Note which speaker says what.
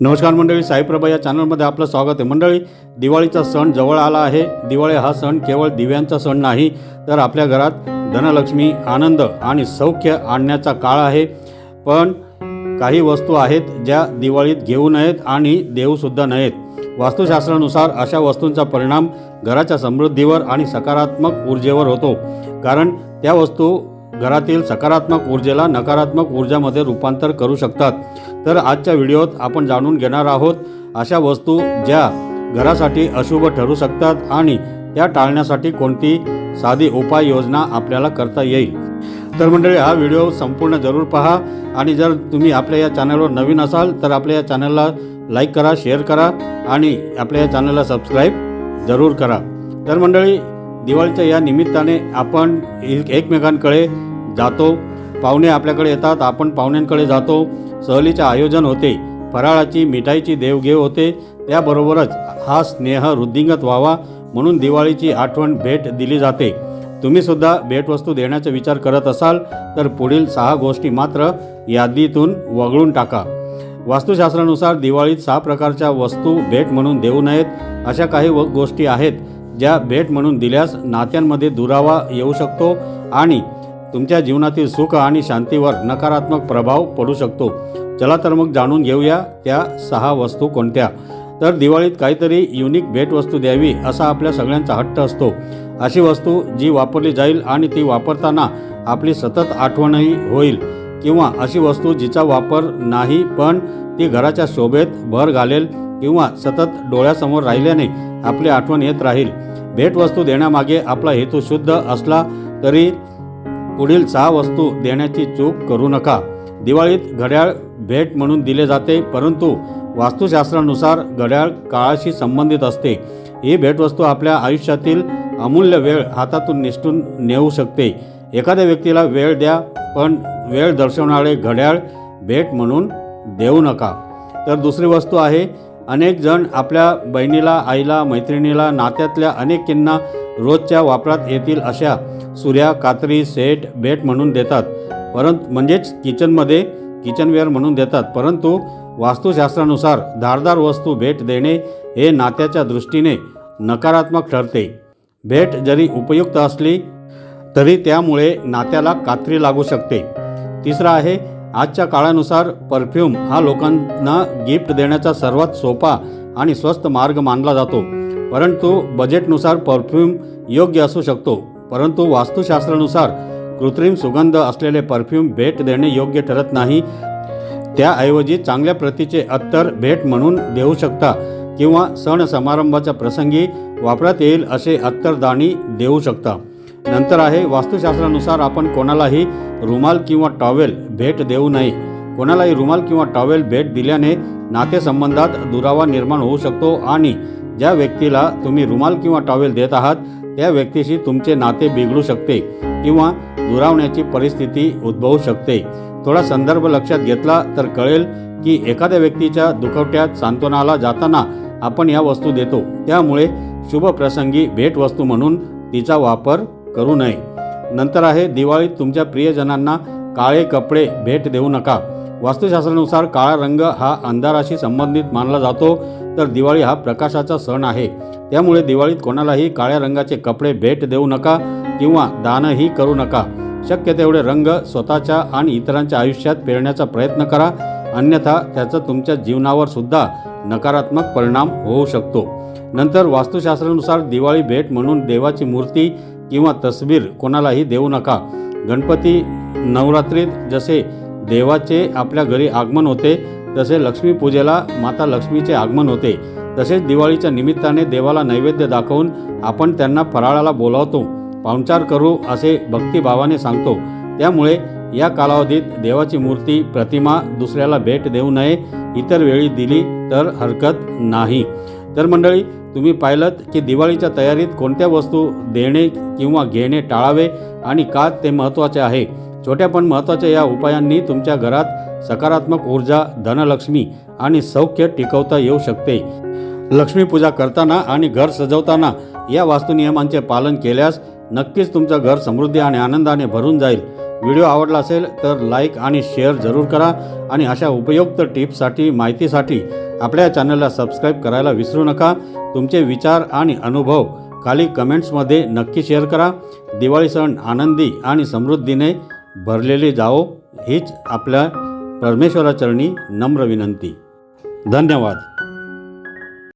Speaker 1: नमस्कार मंडळी साईप्रभा या चॅनलमध्ये आपलं स्वागत आहे. मंडळी दिवाळीचा सण जवळ आला आहे. दिवाळी हा सण केवळ दिव्यांचा सण नाही तर आपल्या घरात धनलक्ष्मी आनंद आणि सौख्य आणण्याचा काळ आहे. पण काही वस्तू आहेत ज्या दिवाळीत घेऊ नयेत आणि देऊसुद्धा नयेत. वास्तुशास्त्रानुसार अशा वस्तूंचा परिणाम घराच्या समृद्धीवर आणि सकारात्मक ऊर्जेवर होतो. कारण त्या वस्तू घरातील सकारात्मक ऊर्जेला नकारात्मक ऊर्जामध्ये रूपांतर करू शकतात. तर आजच्या व्हिडिओत आपण जाणून घेणार आहोत अशा वस्तू ज्या घरासाठी अशुभ ठरू शकतात आणि त्या टाळण्यासाठी कोणती साधी उपाययोजना आपल्याला करता येईल. तर मंडळी हा व्हिडिओ संपूर्ण जरूर पहा आणि जर तुम्ही आपल्या या चॅनलवर नवीन असाल तर आपल्या या चॅनलला लाईक करा शेअर करा आणि आपल्या या चॅनलला सबस्क्राईब जरूर करा. तर मंडळी दिवाळीच्या या निमित्ताने आपण एक- एकमेकांकडे जातो. पाहुणे आपल्याकडे येतात आपण पाहुण्यांकडे जातो. सहलीचे आयोजन होते. फराळाची मिठाईची देवघेव होते. त्याबरोबरच हा स्नेह वृद्धिंगत व्हावा म्हणून दिवाळीची आठवण भेट दिली जाते. तुम्ही सुद्धा भेटवस्तू देण्याचा विचार करत असाल तर पुढील सहा गोष्टी मात्र यादीतून वगळून टाका. वास्तुशास्त्रानुसार दिवाळीत सहा प्रकारच्या वस्तू भेट म्हणून देऊ नयेत अशा काही व गोष्टी आहेत. ज्या भेट म्हणून दिल्यास नात्यांमध्ये दुरावा येऊ शकतो आणि तुमच्या जीवनातील सुख आणि शांतीवर नकारात्मक प्रभाव पडू शकतो. चला तर मग जाणून घेऊया त्या सहा वस्तू कोणत्या? तर दिवाळीत काहीतरी युनिक भेटवस्तू द्यावी असा आपल्या सगळ्यांचा हट्ट असतो. अशी वस्तू जी वापरली जाईल आणि ती वापरताना आपली सतत आठवणही होईल. किंवा अशी वस्तू जिचा वापर नाही पण ती घराच्या शोभेत भर घालेल किंवा सतत डोळ्यासमोर राहिल्याने आपली आठवण येत राहील. भेटवस्तू देण्यामागे आपला हेतू शुद्ध असला तरी पुढील सहा वस्तू देण्याची चूक करू नका. दिवाळीत घड्याळ भेट म्हणून दिले जाते परंतु वास्तुशास्त्रानुसार घड्याळ काळाशी संबंधित असते. ही भेटवस्तू आपल्या आयुष्यातील अमूल्य वेळ हातातून निसटून नेऊ शकते. एखाद्या व्यक्तीला वेळ द्या पण वेळ दर्शवणारे घड्याळ भेट म्हणून देऊ नका. तर दुसरी वस्तू आहे अनेक जण आपल्या बहिणीला आईला मैत्रिणीला नात्यातल्या अनेकींना रोजच्या वापरात येतील अशा सुऱ्या कात्री सेट भेट म्हणून देतात. परंतु म्हणजेच किचनमध्ये किचनवेअर म्हणून देतात. परंतु वास्तुशास्त्रानुसार धारदार वस्तू भेट देणे हे नात्याच्या दृष्टीने नकारात्मक ठरते. भेट जरी उपयुक्त असली तरी त्यामुळे नात्याला कात्री लागू शकते. तिसरा आहे आजच्या काळानुसार परफ्यूम हा लोकांना गिफ्ट देण्याचा सर्वात सोपा आणि स्वस्त मार्ग मानला जातो. परंतु बजेटनुसार परफ्यूम योग्य असू शकतो. परंतु वास्तुशास्त्रानुसार कृत्रिम सुगंध असलेले परफ्यूम भेट देणे योग्य ठरत नाही. त्याऐवजी चांगल्या प्रतीचे अत्तर भेट म्हणून देऊ शकता किंवा सण समारंभाच्या प्रसंगी वापरात येईल असे अत्तरदाणी देऊ शकता. नंतर आहे वास्तुशास्त्रानुसार आपण कोणालाही रुमाल किंवा टॉवेल भेट देऊ नये. कोणालाही रुमाल किंवा टॉवेल भेट दिल्याने नातेसंबंधात दुरावा निर्माण होऊ शकतो आणि ज्या व्यक्तीला तुम्ही रुमाल किंवा टॉवेल देत आहात त्या व्यक्तीशी तुमचे नाते बिघडू शकते किंवा दुरावण्याची परिस्थिती उद्भवू शकते. थोडा संदर्भ लक्षात घेतला तर कळेल की एखाद्या व्यक्तीच्या दुखवट्यात सांत्वनाला जाताना आपण या वस्तू देतो. त्यामुळे शुभ प्रसंगी भेटवस्तू म्हणून तिचा वापर करू नये. नंतर आहे दिवाळीत तुमच्या प्रियजनांना काळे कपडे भेट देऊ नका. वास्तुशास्त्रानुसार काळा रंग हा अंधाराशी संबंधित मानला जातो तर दिवाळी हा प्रकाशाचा सण आहे. त्यामुळे दिवाळीत कोणालाही काळ्या रंगाचे कपडे भेट देऊ नका किंवा दानही करू नका. शक्य तेवढे रंग स्वतःच्या आणि इतरांच्या आयुष्यात पेरण्याचा प्रयत्न करा. अन्यथा त्याचा तुमच्या जीवनावर सुद्धा नकारात्मक परिणाम होऊ शकतो. नंतर वास्तुशास्त्रानुसार दिवाळी भेट म्हणून देवाची मूर्ती किंवा तस्वीर कोणालाही देऊ नका. गणपती नवरात्रीत जसे देवाचे आपल्या घरी आगमन होते तसे लक्ष्मीपूजेला माता लक्ष्मीचे आगमन होते. तसेच दिवाळीच्या निमित्ताने देवाला नैवेद्य दाखवून आपण त्यांना फराळाला बोलावतो. पाहुणचार करू असे भक्तिभावाने सांगतो. त्यामुळे या कालावधीत देवाची मूर्ती प्रतिमा दुसऱ्याला भेट देऊ नये. इतर वेळी दिली तर हरकत नाही. तर मंडळी तुम्ही पाहिलं की दिवाळीच्या तयारीत कोणत्या वस्तू देणे किंवा घेणे टाळावे आणि का ते महत्त्वाचे आहे? छोट्या पण महत्त्वाच्या या उपायांनी तुमच्या घरात सकारात्मक ऊर्जा धनलक्ष्मी आणि सौख्य टिकवता येऊ शकते. लक्ष्मीपूजा करताना आणि घर सजवताना या वास्तुनियमांचे पालन केल्यास नक्कीच तुमचं घर समृद्धी आणि आनंदाने भरून जाईल. व्हिडिओ आवडला असेल तर लाईक आणि शेअर जरूर करा आणि अशा उपयुक्त टिप्ससाठी माहितीसाठी आपल्या चॅनलला सबस्क्राईब करायला विसरू नका. तुमचे विचार आणि अनुभव खाली कमेंट्समध्ये नक्की शेअर करा. दिवाळी सण आनंदी आणि समृद्धीने भरलेले जावो हीच आपल्या परमेश्वराचरणी नम्र विनंती. धन्यवाद.